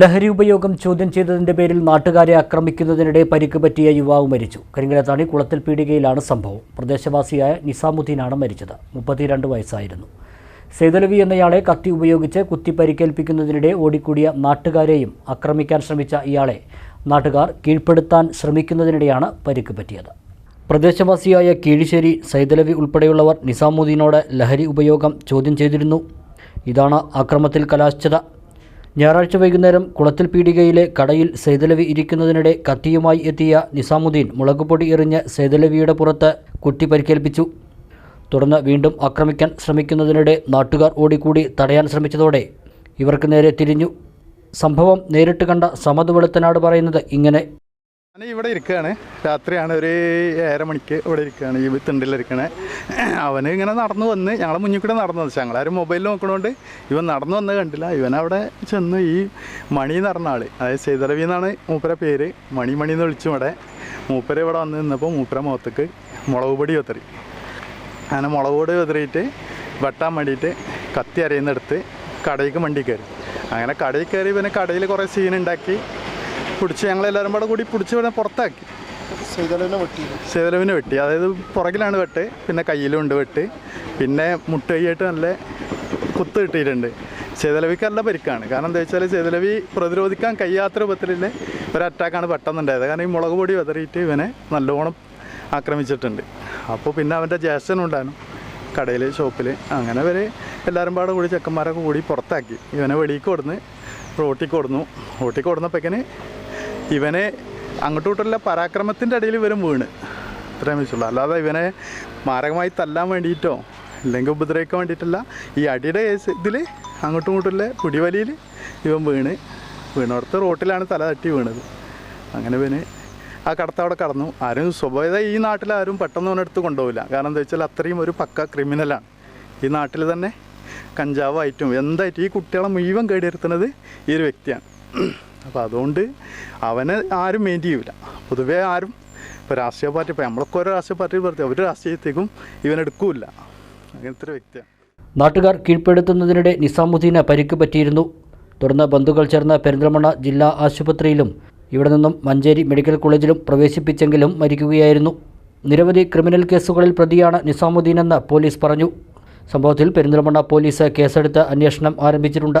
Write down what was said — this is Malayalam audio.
ലഹരി ഉപയോഗം ചോദ്യം ചെയ്തതിന്റെ പേരിൽ നാട്ടുകാരെ ആക്രമിക്കുന്നതിനിടെ പരിക്ക് പറ്റിയ യുവാവ് മരിച്ചു. കരിങ്കലത്താണി കുളത്തിൽ പീടികയിലാണ് സംഭവം. പ്രദേശവാസിയായ നിസാമുദ്ദീനാണ് മരിച്ചത്. മുപ്പത്തിരണ്ട് വയസ്സായിരുന്നു. സെയ്തലവി എന്നയാളെ കത്തി ഉപയോഗിച്ച് കുത്തി പരിക്കേൽപ്പിക്കുന്നതിനിടെ ഓടിക്കൂടിയ നാട്ടുകാരെയും ആക്രമിക്കാൻ ശ്രമിച്ച ഇയാളെ നാട്ടുകാർ കീഴ്പ്പെടുത്താൻ ശ്രമിക്കുന്നതിനിടെയാണ് പരിക്ക് പറ്റിയത്. പ്രദേശവാസിയായ കീഴിശ്ശേരി സൈതലവി ഉൾപ്പെടെയുള്ളവർ നിസാമുദ്ദീനോട് ലഹരി ഉപയോഗം ചോദ്യം ചെയ്തിരുന്നു. ഇതാണ് ആക്രമത്തിൽ കലാശിച്ചത്. ഞായറാഴ്ച വൈകുന്നേരം കുളത്തിൽ പീടികയിലെ കടയിൽ സൈതലവി ഇരിക്കുന്നതിനിടെ കത്തിയുമായി എത്തിയ നിസാമുദ്ദീൻ മുളകുപൊടി എറിഞ്ഞ് സൈതലവിയുടെ പുറത്ത് കുത്തി പരിക്കേൽപ്പിച്ചു. തുടർന്ന് വീണ്ടും ആക്രമിക്കാൻ ശ്രമിക്കുന്നതിനിടെ നാട്ടുകാർ ഓടിക്കൂടി തടയാൻ ശ്രമിച്ചതോടെ ഇവർക്ക് നേരെ തിരിഞ്ഞു. സംഭവം നേരിട്ട് കണ്ട സമത് വെളുത്തനാട് പറയുന്നത് ഇങ്ങനെ. ഞാൻ ഇവിടെ ഇരിക്കുകയാണ് രാത്രിയാണ് ഒരു ഏഴര മണിക്ക് ഇവിടെ ഇരിക്കുകയാണ് ഈ തിണ്ടിലിരിക്കണേ അവന് ഇങ്ങനെ നടന്നു വന്ന് ഞങ്ങളെ മുന്നിൽ കൂടെ നടന്നു വന്നു. ഞങ്ങളാരും മൊബൈൽ നോക്കണോണ്ട് ഇവൻ നടന്നു വന്നത് കണ്ടില്ല. ഇവൻ അവിടെ ചെന്ന് ഈ മണി എന്ന് ആൾ അതായത് സേതരവി എന്നാണ് മൂപ്പര പേര്. മണി മണി എന്ന് വിളിച്ചു ഇവിടെ. മൂപ്പര ഇവിടെ വന്ന് നിന്നപ്പോൾ മൂപ്പര മുഖത്തേക്ക് മുളക് പൊടി വെത്തറി അങ്ങനെ മുളക് പൊടി വെത്തറിയിട്ട് വെട്ടാൻ വേണ്ടിയിട്ട് കത്തി അരയുന്നെടുത്ത് കടയിലേക്ക് വണ്ടി കയറി. അങ്ങനെ കടയിൽ കയറി പിന്നെ കടയിൽ കുറേ സീൻ ഉണ്ടാക്കി. പിടിച്ച് ഞങ്ങളെല്ലാവരും കൂടെ കൂടി പിടിച്ച് ഇവിടെ പുറത്താക്കി. സൈതലവിനെ വെട്ടി. അതായത് പുറകിലാണ് വെട്ട് പിന്നെ കയ്യിലും ഉണ്ട് വെട്ട്. പിന്നെ മുട്ടകൈയായിട്ട് നല്ല കുത്ത് കിട്ടിയിട്ടുണ്ട്. സേതലവിക്ക് നല്ല പരിക്കാണ്. കാരണം എന്താ വെച്ചാൽ സേതലവി പ്രതിരോധിക്കാൻ കഴിയാത്ത രൂപത്തിലുള്ള ഒരു അറ്റാക്കാണ് പെട്ടെന്നുണ്ടായത്. കാരണം ഈ മുളക് പൊടി വെതറിയിട്ട് ഇവനെ നല്ലോണം ആക്രമിച്ചിട്ടുണ്ട്. അപ്പോൾ പിന്നെ അവന്റെ ജ്യേഷ്ഠനുണ്ടായിരുന്നു കടയിൽ ഷോപ്പിൽ അങ്ങനെ വരെ എല്ലാവരും പാടെ കൂടി ചെക്കന്മാരൊക്കെ കൂടി പുറത്താക്കി. ഇവനെ വെളിയിൽ കൊടുന്ന് റോട്ടിൽ കൊടുന്നു. റോട്ടിൽ കൊടുന്നപ്പോഴേക്കിന് ഇവനെ അങ്ങോട്ടും ഇങ്ങോട്ടുള്ള പരാക്രമത്തിന്റെ ഇടയിൽ ഇവരും വീണ്. ഇത്രയും വെച്ചുള്ളൂ അല്ലാതെ ഇവനെ മാരകമായി തല്ലാൻ വേണ്ടിയിട്ടോ അല്ലെങ്കിൽ ഉപദ്രവിക്കാൻ വേണ്ടിയിട്ടല്ല ഈ അടിയുടെ കേസ് ഇതിൽ അങ്ങോട്ടും ഇങ്ങോട്ടുള്ള ഇവൻ വീണ്. വീണോടത്ത് റോട്ടിലാണ് തല തട്ടി വീണത്. അങ്ങനെ ഇവന് ആ കടത്ത അവിടെ കടന്നു. ആരും സ്വഭാവത ഈ നാട്ടിൽ ആരും പെട്ടെന്ന് അവനെടുത്ത് കൊണ്ടുപോകില്ല കാരണം എന്താ വെച്ചാൽ അത്രയും ഒരു പക്ക ക്രിമിനലാണ് ഈ നാട്ടിൽ തന്നെ കഞ്ചാവായിട്ടും എന്തായിട്ടും ഈ കുട്ടികളെ മുഴുവൻ കേടിയിരുത്തുന്നത് ഈ ഒരു വ്യക്തിയാണ്. അപ്പോൾ അതുകൊണ്ട് അവനെ ആരും മെയിൻ ചെയ്യൂല. പൊതുവേ ആരും. ഇപ്പോൾ രാഷ്ട്രീയ പാർട്ടി ഇപ്പോൾ നമ്മളൊക്കെ ഓരോ രാഷ്ട്രീയ പാർട്ടി പ്രവർത്തി ഒരു രാഷ്ട്രീയത്തേക്കും ഇവനെടുക്കൂല അങ്ങനത്തെ ഒരു വ്യക്തിയാണ്. നാട്ടുകാർ കീഴ്പ്പെടുത്തുന്നതിനിടെ നിസാമുദ്ദീന് പരിക്ക് പറ്റിയിരുന്നു. തുടർന്ന് ബന്ധുക്കൾ ചേർന്ന പെരിന്തൽമണ്ണ ജില്ലാ ആശുപത്രിയിലും ഇവിടെ നിന്നും മഞ്ചേരി മെഡിക്കൽ കോളേജിലും പ്രവേശിപ്പിച്ചെങ്കിലും മരിക്കുകയായിരുന്നു. നിരവധി ക്രിമിനൽ കേസുകളിൽ പ്രതിയാണ് നിസാമുദ്ദീനെന്ന് പോലീസ് പറഞ്ഞു. സംഭവത്തിൽ പെരിന്തൽമണ്ണ പോലീസ് കേസെടുത്ത് അന്വേഷണം ആരംഭിച്ചിട്ടുണ്ട്.